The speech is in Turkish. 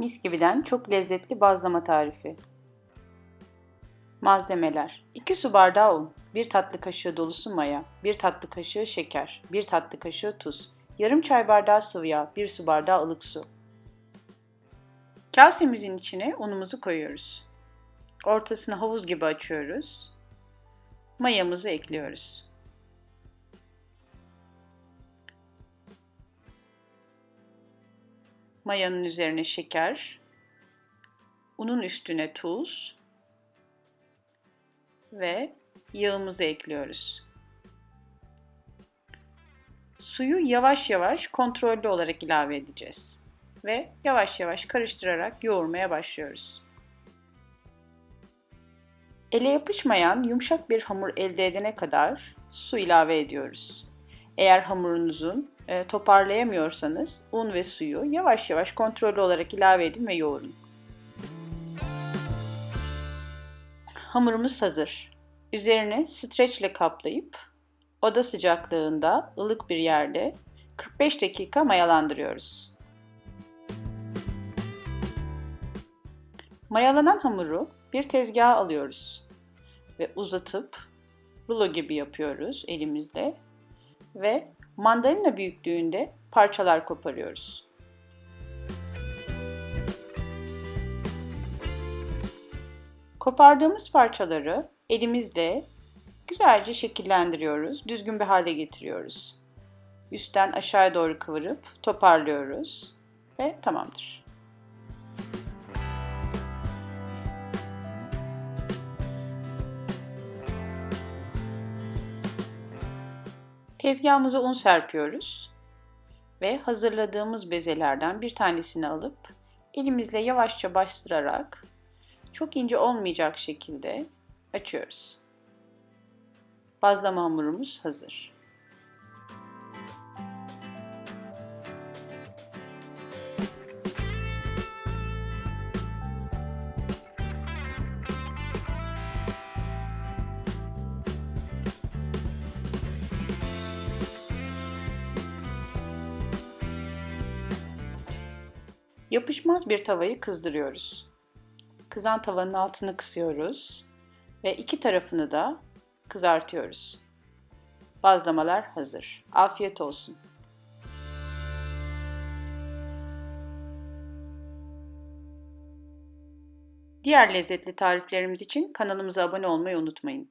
Mis gibiden çok lezzetli bazlama tarifi. Malzemeler 2 su bardağı un, 1 tatlı kaşığı dolusu maya, 1 tatlı kaşığı şeker, 1 tatlı kaşığı tuz, yarım çay bardağı sıvı yağ, 1 su bardağı ılık su. Kasemizin içine unumuzu koyuyoruz. Ortasını havuz gibi açıyoruz. Mayamızı ekliyoruz. Mayanın üzerine şeker, unun üstüne tuz ve yağımızı ekliyoruz. Suyu yavaş yavaş kontrollü olarak ilave edeceğiz ve yavaş yavaş karıştırarak yoğurmaya başlıyoruz. Ele yapışmayan yumuşak bir hamur elde edene kadar su ilave ediyoruz. Eğer hamurunuzun e, toparlayamıyorsanız un ve suyu yavaş yavaş kontrollü olarak ilave edin ve yoğurun. Hamurumuz hazır. Üzerine streç ile kaplayıp oda sıcaklığında ılık bir yerde 45 dakika mayalandırıyoruz. Mayalanan hamuru bir tezgaha alıyoruz ve uzatıp rulo gibi yapıyoruz elimizle ve mandalina büyüklüğünde parçalar koparıyoruz. Kopardığımız parçaları elimizle güzelce şekillendiriyoruz, düzgün bir hale getiriyoruz. Üstten aşağıya doğru kıvırıp toparlıyoruz ve tamamdır. Tezgahımıza un serpiyoruz ve hazırladığımız bezelerden bir tanesini alıp elimizle yavaşça bastırarak çok ince olmayacak şekilde açıyoruz. Bazlama hamurumuz hazır. Yapışmaz bir tavayı kızdırıyoruz. Kızan tavanın altını kısıyoruz ve iki tarafını da kızartıyoruz. Bazlamalar hazır. Afiyet olsun. Diğer lezzetli tariflerimiz için kanalımıza abone olmayı unutmayın.